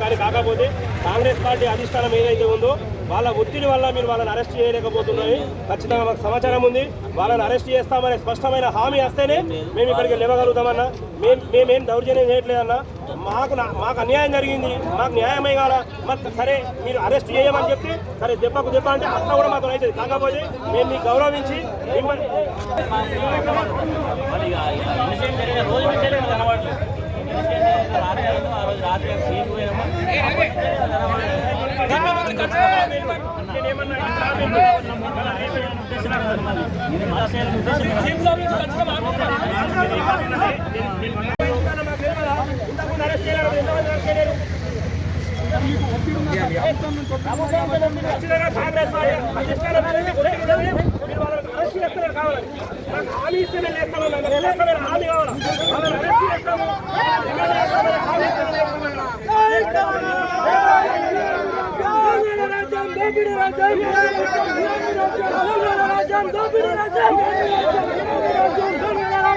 కానీ కాకపోతే కాంగ్రెస్ పార్టీ అధిష్టానం ఏదైతే ఉందో వాళ్ళ ఒత్తిడి వల్ల మీరు వాళ్ళని అరెస్ట్ చేయలేకపోతున్నాయి. ఖచ్చితంగా మాకు సమాచారం ఉంది. వాళ్ళని అరెస్ట్ చేస్తామనే స్పష్టమైన హామీ వస్తేనే మేము ఇక్కడికి లేవగలుగుతామన్నా. మేము మేమేం దౌర్జన్యం చేయట్లేదన్నా. మాకు నా- మాకు అన్యాయం జరిగింది. మాకు న్యాయమే కాదా మరి సరే మీరు అరెస్ట్ చేయమని చెప్తే సరే దెబ్బకు దెబ్బ అంటే అట్లా కూడా మాతో అవుతుంది కాకపోతే మేము మీకు గౌరవించి మిమ్మల్ని మరి ఇక ఇన్సిడెంట్ జరిగిన రోజు నుంచే నేను కనబడలేదు ఇన్సిడెంట్ జరిగిన రాత్రి అయిందో ఆ రోజు రాత్రి సీన్ పోయినామా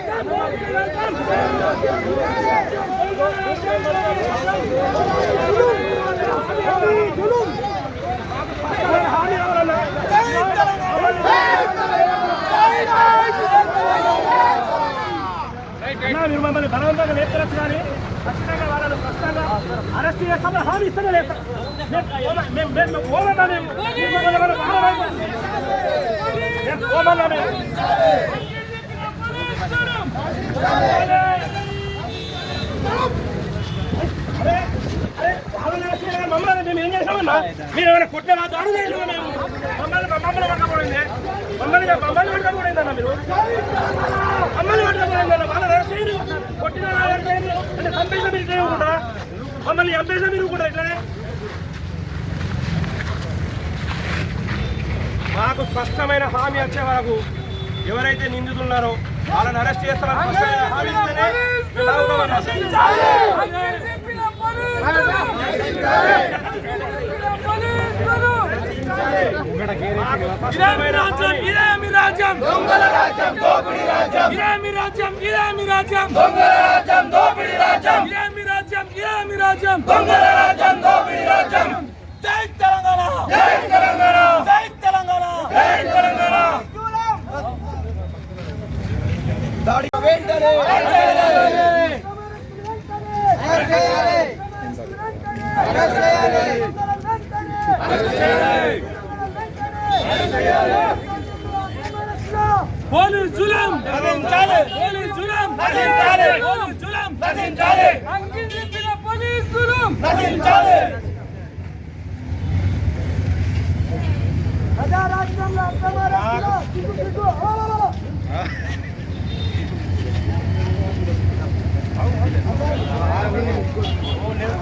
నేనేమన్నా ఇది మన చేయాలని ఉద్దేశం అన్నా, మీరు మమ్మల్ని బలవంతంగా లేపుతరచ్చు కానీ ఖచ్చితంగా వాళ్ళని స్పష్టంగా అరెస్ట్ చేస్తామని హామీ ఇస్తేనే లేపుతాం మేము- మేము మేము పోమన్నా మేము మమ్మల్ని మేము ఏం చేసామన్నా మీరు ఏమైనా కొట్టిన దాడు మేము మమ్మల్ని మమ్మల్ని పట్టకపోయింది మమ్మల్ని మమ్మల్ని పట్టకపోయిందన్న మీరు. మమ్మల్ని చేయరు కొట్టిన అంటే చంపేసిన మీరు చేయకుండా మమ్మల్ని చంపేసిన మీరు కూడా ఇట్లనే? మాకు స్పష్టమైన హామీ వచ్చే వరకు ఎవరైతే నిందితున్నారో వాళ్ళని అరెస్ట్ చేస్తామని స్పష్టమైన హామీ ఇస్తేనే మేము ఆగుతామన్నా. మాకు స్పష్టమైన హామీ ఇదేమి రాజ్యం దొంగల రాజ్యం దోపిడీ రాజ్యం ఇదేమి రాజ్యం ఇదేమి రాజ్యం దొంగల రాజ్యం రాజ్యం ఇదేమి రాజ్యం ఇదేమి రాజ్యం దొంగల రాజ్యం రాజ్యం జై తెలంగాణ జై తెలంగాణ జై తెలంగాణ జై తెలంగాణ దాడి వెంటనే పోలీ జులం! నశించాలి పోలీ జులం నశించాలి పోలీ జులం నశించాలి చెప్పిన పోలీస్ జులం! నశించాలి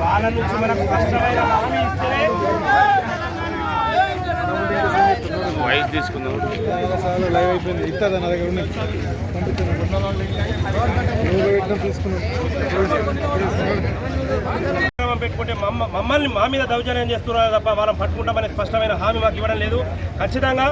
వాళ్ళ నుంచి మనకు కష్టమైన హామీ ఇస్తేనే తీసుకుందాం లైవ్ అయిపోయింది నా దగ్గర ఉన్నాయి తీసుకున్నాం పెట్టుకుంటే మమ్మ మమ్మల్ని మా మీద దౌర్జన్యం చేస్తున్నారు తప్ప వాళ్ళని పట్టుకుంటామనే స్పష్టమైన హామీ మాకు ఇవ్వడం లేదు. ఖచ్చితంగా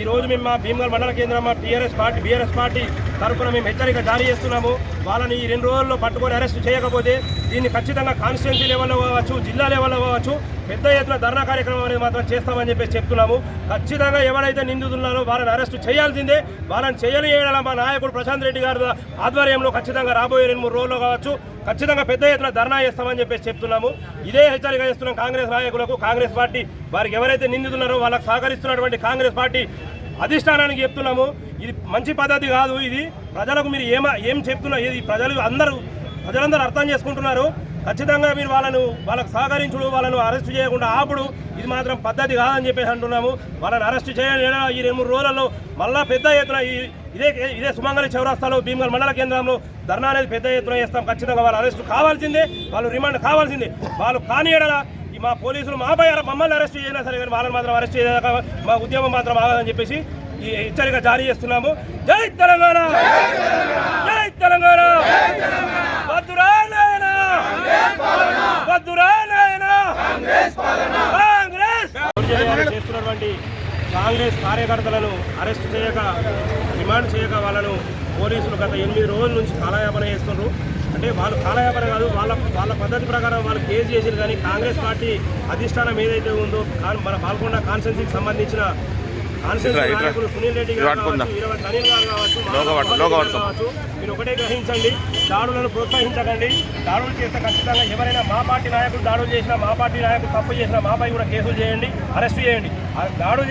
ఈ రోజు మేము మా భీమగల్ మండల కేంద్రం మా టీఆర్ఎస్ పార్టీ బీఆర్ఎస్ పార్టీ తరఫున మేము హెచ్చరిక జారీ చేస్తున్నాము. వాళ్ళని ఈ రెండు రోజుల్లో పట్టుకొని అరెస్ట్ చేయకపోతే దీన్ని ఖచ్చితంగా కాన్స్టిట్యున్సీ లెవెల్లో కావచ్చు జిల్లా లెవెల్లో కావచ్చు పెద్ద ఎత్తున ధర్నా కార్యక్రమం అనేది మాత్రం చేస్తామని చెప్పేసి చెప్తున్నాము. ఖచ్చితంగా ఎవరైతే నిందితున్నారో వాళ్ళని అరెస్ట్ చేయాల్సిందే. వాళ్ళని చేయలేయడం మా నాయకుడు ప్రశాంత్ రెడ్డి గారి ఆధ్వర్యంలో ఖచ్చితంగా రాబోయే రెండు మూడు రోజుల్లో కావచ్చు ఖచ్చితంగా పెద్ద ఎత్తున ధర్నా చేస్తామని చెప్పేసి చెప్తున్నాము. ఇదే హెచ్చరిక చేస్తున్నాం కాంగ్రెస్ నాయకులకు. కాంగ్రెస్ పార్టీ వారికి ఎవరైతే నిందితున్నారో వాళ్ళకి సహకరిస్తున్నటువంటి కాంగ్రెస్ పార్టీ అధిష్టానానికి చెప్తున్నాము. ఇది మంచి పద్ధతి కాదు ఇది. ప్రజలకు మీరు ఏమ ఏం చెప్తున్నా ఇది ప్రజలు అందరూ ప్రజలందరూ అర్థం చేసుకుంటున్నారు. ఖచ్చితంగా మీరు వాళ్ళను వాళ్ళకు సహకరించుడు వాళ్ళను అరెస్ట్ చేయకుండా ఆపుడు ఇది మాత్రం పద్ధతి కాదని చెప్పేసి అంటున్నాము. వాళ్ళని అరెస్ట్ చేయాలి. ఈ రెండు మూడు రోజులలో మళ్ళా పెద్ద ఎత్తున ఈ ఇదే ఇదే సుమంగళి చౌరాస్తాలో భీమగల్ మండల కేంద్రంలో ధర్నా అనేది పెద్ద ఎత్తున చేస్తాం. ఖచ్చితంగా వాళ్ళు అరెస్ట్ కావాల్సిందే. వాళ్ళు రిమాండ్ కావాల్సిందే. వాళ్ళు కానియడలా ఈ మా పోలీసులు మాపై మమ్మల్ని అరెస్ట్ చేసినా సరే కానీ వాళ్ళని మాత్రం అరెస్ట్ చేయక మా ఉద్యమం మాత్రం ఆగదని చెప్పేసి ఈ హెచ్చరిక జారీ చేస్తున్నాము. జై తెలంగాణ! కాంగ్రెస్ కార్యకర్తలను అరెస్ట్ చేయక రిమాండ్ చేయక వాళ్ళను పోలీసులు గత ఎనిమిది రోజుల నుంచి కాలయాపన చేస్తున్నారు అంటే వాళ్ళు కాలయాపన కాదు వాళ్ళ వాళ్ళ పద్ధతి ప్రకారం వాళ్ళు కేసు చేసారు కానీ కాంగ్రెస్ పార్టీ అధిష్టానం ఏదైతే ఉందో కాన్- మన పాల్గొండ కాన్స్టెన్సీకి సంబంధించిన కాన్స్టెన్సీ. నాయకులు సునీల్ రెడ్డి గారు అనిల్ గారు. కావచ్చు మీరు ఒకటే గ్రహించండి దాడులను ప్రోత్సహించకండి దాడులు చేస్తే ఖచ్చితంగా ఎవరైనా మా పార్టీ నాయకులు దాడులు చేసినా మా పార్టీ నాయకులు తప్పు చేసినా మాపై కూడా కేసులు చేయండి అరెస్ట్ చేయండి దాడు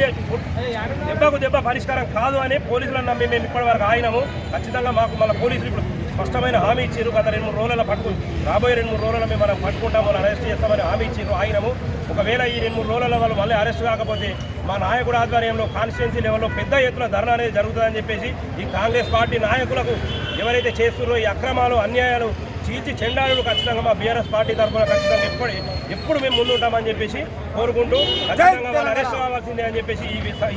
దాడులు దెబ్బకు దెబ్బ పరిష్కారం కాదు అని పోలీసులను నమ్మి మేము ఇప్పటి వరకు ఆగినాము. ఖచ్చితంగా మాకు మన పోలీసులు ఇప్పుడు స్పష్టమైన హామీ ఇచ్చారు. గత రెండు మూడు రోజుల పట్టుకు రాబోయే రెండు మూడు రోజుల మేము మనం పట్టుకుంటాం వాళ్ళు అరెస్ట్ చేస్తామని హామీ ఇచ్చారు ఆగినాము. ఒకవేళ ఈ రెండు మూడు రోజుల వాళ్ళు మళ్ళీ అరెస్ట్ కాకపోతే మా నాయకుడు ఆధ్వర్యంలో కాన్స్టిట్యున్సీ లెవెల్లో పెద్ద ఎత్తున ధర్నా అనేది జరుగుతుందని చెప్పేసి ఈ కాంగ్రెస్ పార్టీ నాయకులకు ఎవరైతే చేస్తున్నారో ఈ అక్రమాలు అన్యాయాలు చీల్చి చెండాలు ఖచ్చితంగా మా బీఆర్ఎస్ పార్టీ తరఫున ఖచ్చితంగా ఎప్పుడు ఎప్పుడు మేము ముందు ఉంటామని చెప్పేసి కోరుకుంటూ ఖచ్చితంగా వాళ్ళు అరెస్ట్ కావాల్సిందే అని చెప్పేసి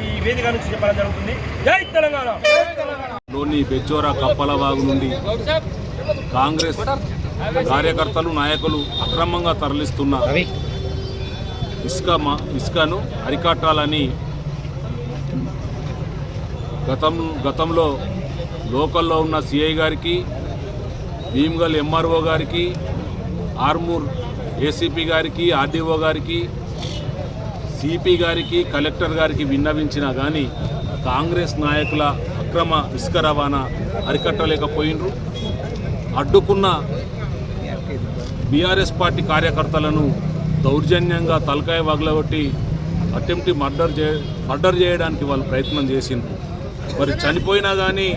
ఈ వేదిక నుంచి చెప్పడం జరుగుతుంది. జై తెలంగాణ. లోని బెజ్జోరా కప్పలవాగు నుండి కాంగ్రెస్ కార్యకర్తలు నాయకులు అక్రమంగా తరలిస్తున్న ఇసుక మా ఇసుకను అరికట్టాలని గతం గతంలో లోకల్లో ఉన్న సిఐ గారికి భీమ్గల్ ఎంఆర్ఓ గారికి ఆర్మూర్ ఏసీపీ గారికి ఆర్డీఓ గారికి సిపి గారికి కలెక్టర్ గారికి విన్నవించినా కానీ కాంగ్రెస్ నాయకుల అక్రమ ఇసుక రవాణా అరికట్టలేకపోయినరు. అడ్డుకున్న బీఆర్ఎస్ పార్టీ కార్యకర్తలను దౌర్జన్యంగా తలకాయ వగలగొట్టి అటెంప్ట్ మర్డర్ చే మర్డర్ చేయడానికి వాళ్ళు ప్రయత్నం చేసిండ్రు. మరి చనిపోయినా కానీ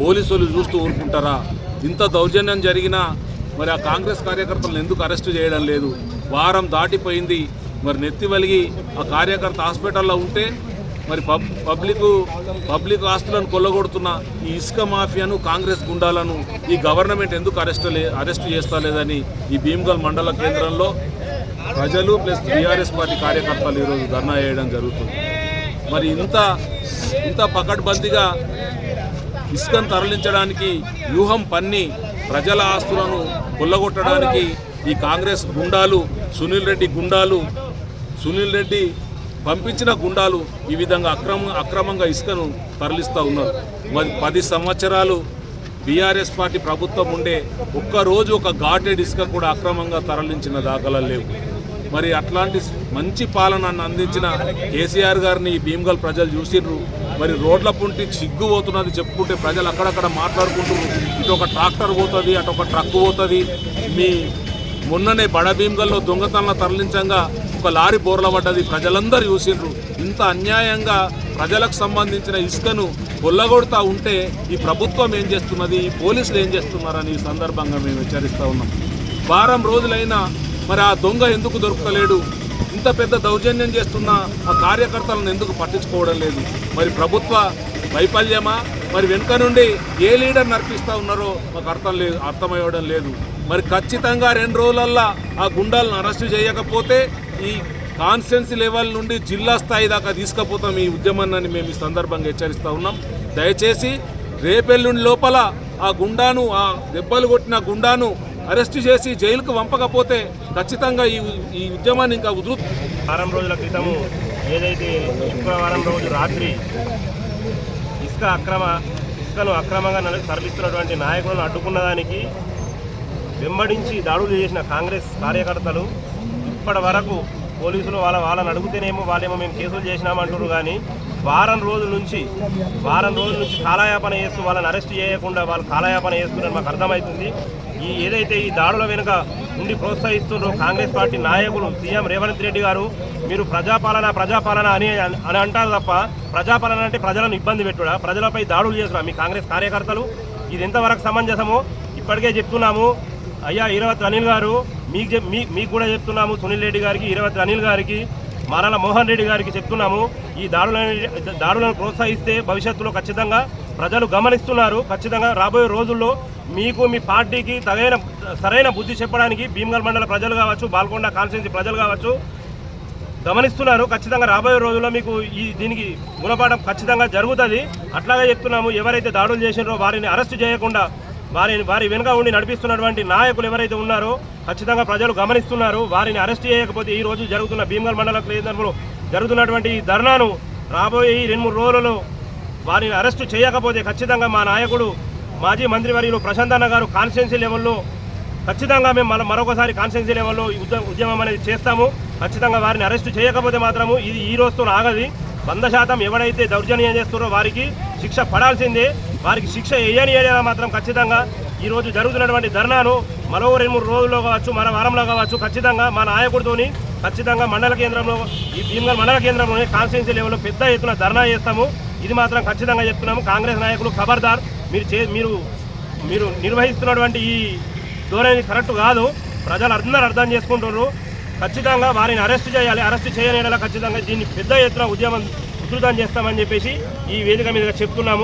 పోలీసులు చూస్తూ ఊరుకుంటారా? ఇంత దౌర్జన్యం జరిగినా మరి ఆ కాంగ్రెస్ కార్యకర్తలను ఎందుకు అరెస్ట్ చేయడం లేదు? వారం దాటిపోయింది. మరి నెత్తి వలిగి ఆ కార్యకర్త హాస్పిటల్లో ఉంటే మరి పబ్ పబ్లిక్ పబ్లిక్ ఆస్తులను కొల్లగొడుతున్న ఈ ఇసుక మాఫియాను కాంగ్రెస్ గుండాలను ఈ గవర్నమెంట్ ఎందుకు అరెస్ట్ లే అరెస్ట్ చేస్తలేదని ఈ భీమ్గల్ మండల కేంద్రంలో ప్రజలు ప్లస్ టీఆర్ఎస్ పార్టీ కార్యకర్తలు ఈరోజు ధర్నా చేయడం జరుగుతుంది. మరి ఇంత ఇంత పకడ్బందీగా ఇసుకను తరలించడానికి వ్యూహం పన్ని ప్రజల ఆస్తులను కొల్లగొట్టడానికి ఈ కాంగ్రెస్ గుండాలు సునీల్ రెడ్డి గుండాలు సునీల్ రెడ్డి పంపించిన గుండాలు ఈ విధంగా అక్రమ అక్రమంగా ఇసుకను తరలిస్తూ ఉన్నారు. మరి పది సంవత్సరాలు బీఆర్ఎస్ పార్టీ ప్రభుత్వం ఉండే ఒక్కరోజు ఒక ఘాటెడ్ ఇసుక కూడా అక్రమంగా తరలించిన దాఖలాలు లేవు. మరి అట్లాంటి మంచి పాలనను అందించిన కేసీఆర్ గారిని ఈ భీమ్గల్ ప్రజలు చూసిర్రు. మరి రోడ్ల పుంటి చిగ్గు పోతున్నది చెప్పుకుంటే ప్రజలు అక్కడక్కడ మాట్లాడుకుంటూ ఇటు ఒక ట్రాక్టర్ పోతుంది అటు ఒక ట్రక్ పోతుంది. మీ మొన్ననే బడభీమ్గల్లో దొంగతనం తరలించంగా ఒక లారీ బోర్ల పడ్డది ప్రజలందరూ చూసిండ్రు. ఇంత అన్యాయంగా ప్రజలకు సంబంధించిన ఇసుకను కొల్లగొడతా ఉంటే ఈ ప్రభుత్వం ఏం చేస్తున్నది ఈ పోలీసులు ఏం చేస్తున్నారని ఈ సందర్భంగా మేము హెచ్చరిస్తూ ఉన్నాం. వారం రోజులైనా మరి ఆ దొంగ ఎందుకు దొరకలేడు ఇంత పెద్ద దౌర్జన్యం చేస్తున్న ఆ కార్యకర్తలను ఎందుకు పట్టించుకోవడం లేదు? మరి ప్రభుత్వ వైఫల్యమా? మరి వెనుక నుండి ఏ లీడర్ నడిపిస్తూ ఉన్నారో మాకు అర్థం లేదు అర్థమయ్యడం లేదు. మరి ఖచ్చితంగా రెండు రోజులల్లా ఆ గుండాలను అరెస్టు చేయకపోతే ఈ కాన్స్టెన్సీ లెవెల్ నుండి జిల్లా స్థాయి దాకా తీసుకుపోతాం ఈ ఉద్యమాన్ని మేము ఈ సందర్భంగా హెచ్చరిస్తూ ఉన్నాం. దయచేసి రేపెల్లుండి లోపల ఆ గుండాను ఆ దెబ్బలు కొట్టిన గుండాను అరెస్ట్ చేసి జైలుకు పంపకపోతే ఖచ్చితంగా ఈ ఈ ఉద్యమాన్ని ఇంకా ఉధృత వారం రోజుల క్రితము ఏదైతే శుక్రవారం రోజు రాత్రి ఇసుక అక్రమ ఇసుకను అక్రమంగా తరలిస్తున్నటువంటి నాయకులను అడ్డుకున్న దానికి వెంబడించి దాడులు చేసిన కాంగ్రెస్ కార్యకర్తలు ఇప్పటి వరకు పోలీసులు వాళ్ళ వాళ్ళని అడుగుతేనేమో వాళ్ళేమో మేము కేసులు చేసినామంటారు కానీ వారం రోజుల నుంచి వారం రోజుల నుంచి కాలయాపన చేస్తూ వాళ్ళని అరెస్ట్ చేయకుండా వాళ్ళు కాలయాపన చేస్తున్నారని మాకు అర్థమవుతుంది. ఈ ఏదైతే ఈ దాడుల వెనుక ఉండి ప్రోత్సహిస్తున్నారో కాంగ్రెస్ పార్టీ నాయకులు సీఎం రేవంత్ రెడ్డి గారు మీరు ప్రజాపాలన ప్రజాపాలన అని అని అంటారు తప్ప ప్రజాపాలన అంటే ప్రజలను ఇబ్బంది పెట్టుడా? ప్రజలపై దాడులు చేస్తున్నారు మీ కాంగ్రెస్ కార్యకర్తలు? ఇది ఎంతవరకు సమంజసమో ఇప్పటికే చెప్తున్నాము. అయ్యా ఇరవత్ అనిల్ గారు మీకు మీ మీకు కూడా చెప్తున్నాము సునీల్ రెడ్డి గారికి ఇరవత్ అనిల్ గారికి మారాల మోహన్ రెడ్డి గారికి చెప్తున్నాము. ఈ దాడులను దాడులను ప్రోత్సహిస్తే భవిష్యత్తులో ఖచ్చితంగా ప్రజలు గమనిస్తున్నారు. ఖచ్చితంగా రాబోయే రోజుల్లో మీకు మీ పార్టీకి తగైన సరైన బుద్ధి చెప్పడానికి భీమగల్ మండల ప్రజలు కావచ్చు బాల్కొండ కాన్స్టిట్యున్సీ ప్రజలు కావచ్చు గమనిస్తున్నారు. ఖచ్చితంగా రాబోయే రోజుల్లో మీకు ఈ దీనికి గుణపాఠం ఖచ్చితంగా జరుగుతుంది. అట్లాగే చెప్తున్నాము ఎవరైతే దాడులు చేసినారో వారిని అరెస్ట్ చేయకుండా వారిని వారి వెనుక ఉండి నడిపిస్తున్నటువంటి నాయకులు ఎవరైతే ఉన్నారో ఖచ్చితంగా ప్రజలు గమనిస్తున్నారు. వారిని అరెస్ట్ చేయకపోతే ఈ రోజు జరుగుతున్న భీమగల్ మండల కేంద్రంలో జరుగుతున్నటువంటి ఈ ధర్నాను రాబోయే ఈ రెండు మూడు రోజులలో వారిని అరెస్టు చేయకపోతే ఖచ్చితంగా మా నాయకుడు మాజీ మంత్రివర్యులు ప్రశాంత్ అన్న గారు కాన్స్టిట్యున్సీ లెవెల్లో ఖచ్చితంగా మేము మళ్ళీ మరొకసారి కాన్స్టిట్యున్సీ లెవెల్లో ఈ ఉద్య- ఉద్యమం అనేది చేస్తాము. ఖచ్చితంగా వారిని అరెస్టు చేయకపోతే మాత్రము ఇది ఈ రోజుతో ఆగది. వంద శాతం ఎవరైతే దౌర్జన్యం చేస్తున్నారో వారికి శిక్ష పడాల్సిందే. వారికి శిక్ష వేయని ఏడైనా మాత్రం ఖచ్చితంగా ఈరోజు జరుగుతున్నటువంటి ధర్నాను మరో రెండు మూడు రోజుల్లో కావచ్చు మరో వారంలో కావచ్చు ఖచ్చితంగా మా నాయకుడితోని ఖచ్చితంగా మండల కేంద్రంలో ఈ భీమగల్ మండల కేంద్రంలోనే కాన్స్టిట్యున్సీ లెవెల్లో పెద్ద ఎత్తున ధర్నా చేస్తాము. ఇది మాత్రం ఖచ్చితంగా చెప్తున్నాము. కాంగ్రెస్ నాయకులు ఖబర్దార్. మీరు చే మీరు మీరు నిర్వహిస్తున్నటువంటి ఈ ధోరణి కరెక్ట్ కాదు. ప్రజలు అందరూ అర్థం చేసుకుంటున్నారు. ఖచ్చితంగా వారిని అరెస్ట్ చేయాలి. అరెస్ట్ చేయని ఖచ్చితంగా దీన్ని పెద్ద ఎత్తున ఉద్యమం ఉధృతం చేస్తామని చెప్పేసి ఈ వేదిక మీద చెప్తున్నాము.